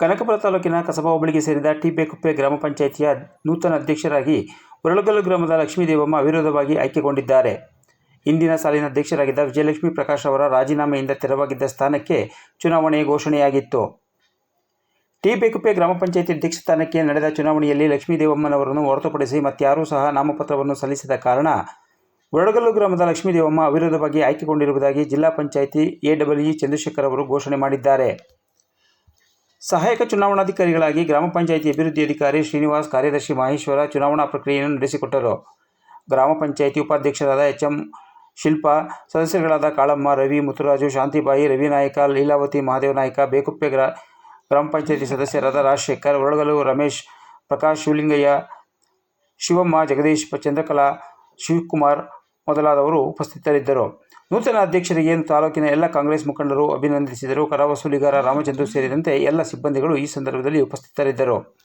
ಕನಕಪುರ ತಾಲೂಕಿನ ಕಸಬಾ ಹೋಬಳಿಗೆ ಸೇರಿದ ಟಿಪೆಕುಪ್ಪೆ ಗ್ರಾಮ ಪಂಚಾಯಿತಿಯ ನೂತನ ಅಧ್ಯಕ್ಷರಾಗಿ ಉರಳಗಲ್ಲು ಗ್ರಾಮದ ಲಕ್ಷ್ಮೀದೇವಮ್ಮ ಅವಿರೋಧವಾಗಿ ಆಯ್ಕೆಗೊಂಡಿದ್ದಾರೆ. ಇಂದಿನ ಸಾಲಿನ ಅಧ್ಯಕ್ಷರಾಗಿದ್ದ ವಿಜಯಲಕ್ಷ್ಮಿ ಪ್ರಕಾಶ್ ಅವರ ರಾಜೀನಾಮೆಯಿಂದ ತೆರವಾಗಿದ್ದ ಸ್ಥಾನಕ್ಕೆ ಚುನಾವಣೆ ಘೋಷಣೆಯಾಗಿತ್ತು. ಟಿ ಬೇಕುಪ್ಪೆ ಗ್ರಾಮ ಪಂಚಾಯಿತಿ ಅಧ್ಯಕ್ಷ ಸ್ಥಾನಕ್ಕೆ ನಡೆದ ಚುನಾವಣೆಯಲ್ಲಿ ಲಕ್ಷ್ಮೀದೇವಮ್ಮನವರನ್ನು ಹೊರತುಪಡಿಸಿ ಮತ್ತಾರೂ ಸಹ ನಾಮಪತ್ರವನ್ನು ಸಲ್ಲಿಸಿದ ಕಾರಣ ಉರಳಗಲ್ಲು ಗ್ರಾಮದ ಲಕ್ಷ್ಮೀದೇವಮ್ಮ ಅವಿರೋಧವಾಗಿ ಆಯ್ಕೆಗೊಂಡಿರುವುದಾಗಿ ಜಿಲ್ಲಾ ಪಂಚಾಯಿತಿ ಎಡಬ್ಲ್ಯೂಇ ಡಬ್ಲ್ಯೂ ಚಂದ್ರಶೇಖರ್ ಅವರು ಘೋಷಣೆ ಮಾಡಿದ್ದಾರೆ. ಸಹಾಯಕ ಚುನಾವಣಾಧಿಕಾರಿಗಳಾಗಿ ಗ್ರಾಮ ಪಂಚಾಯಿತಿ ಅಭಿವೃದ್ಧಿ ಅಧಿಕಾರಿ ಶ್ರೀನಿವಾಸ್, ಕಾರ್ಯದರ್ಶಿ ಮಹೇಶ್ವರ ಚುನಾವಣಾ ಪ್ರಕ್ರಿಯೆಯನ್ನು ನಡೆಸಿಕೊಟ್ಟರು. ಗ್ರಾಮ ಪಂಚಾಯಿತಿ ಉಪಾಧ್ಯಕ್ಷರಾದ ಎಚ್ ಎಂ ಶಿಲ್ಪಾ, ಸದಸ್ಯರುಗಳಾದ ಕಾಳಮ್ಮ, ರವಿ, ಮುತ್ತುರಾಜು, ಶಾಂತಿಬಾಯಿ ರವಿನಾಯಕ ಲೀಲಾವತಿ, ಮಹಾದೇವ ನಾಯಕ, ಬೇಕುಪ್ಪೆ ಗ್ರಾ, ಗ್ರಾಮ ಪಂಚಾಯಿತಿ ಸದಸ್ಯರಾದ ರಾಜಶೇಖರ್ ಒಳಗಲು ರಮೇಶ್, ಪ್ರಕಾಶ್ ಶಿವಲಿಂಗಯ್ಯ, ಶಿವಮ್ಮ, ಜಗದೀಶ್, ಚಂದ್ರಕಲಾ, ಶಿವಕುಮಾರ್ ಮೊದಲಾದವರು ಉಪಸ್ಥಿತರಿದ್ದರು. ನೂತನ ಅಧ್ಯಕ್ಷರಿಗೆ ತಾಲೂಕಿನ ಎಲ್ಲ ಕಾಂಗ್ರೆಸ್ ಮುಖಂಡರು ಅಭಿನಂದಿಸಿದರು. ಕರ ರಾಮಚಂದ್ರ ಸೇರಿದಂತೆ ಎಲ್ಲ ಸಿಬ್ಬಂದಿಗಳು ಈ ಸಂದರ್ಭದಲ್ಲಿ ಉಪಸ್ಥಿತರಿದ್ದರು.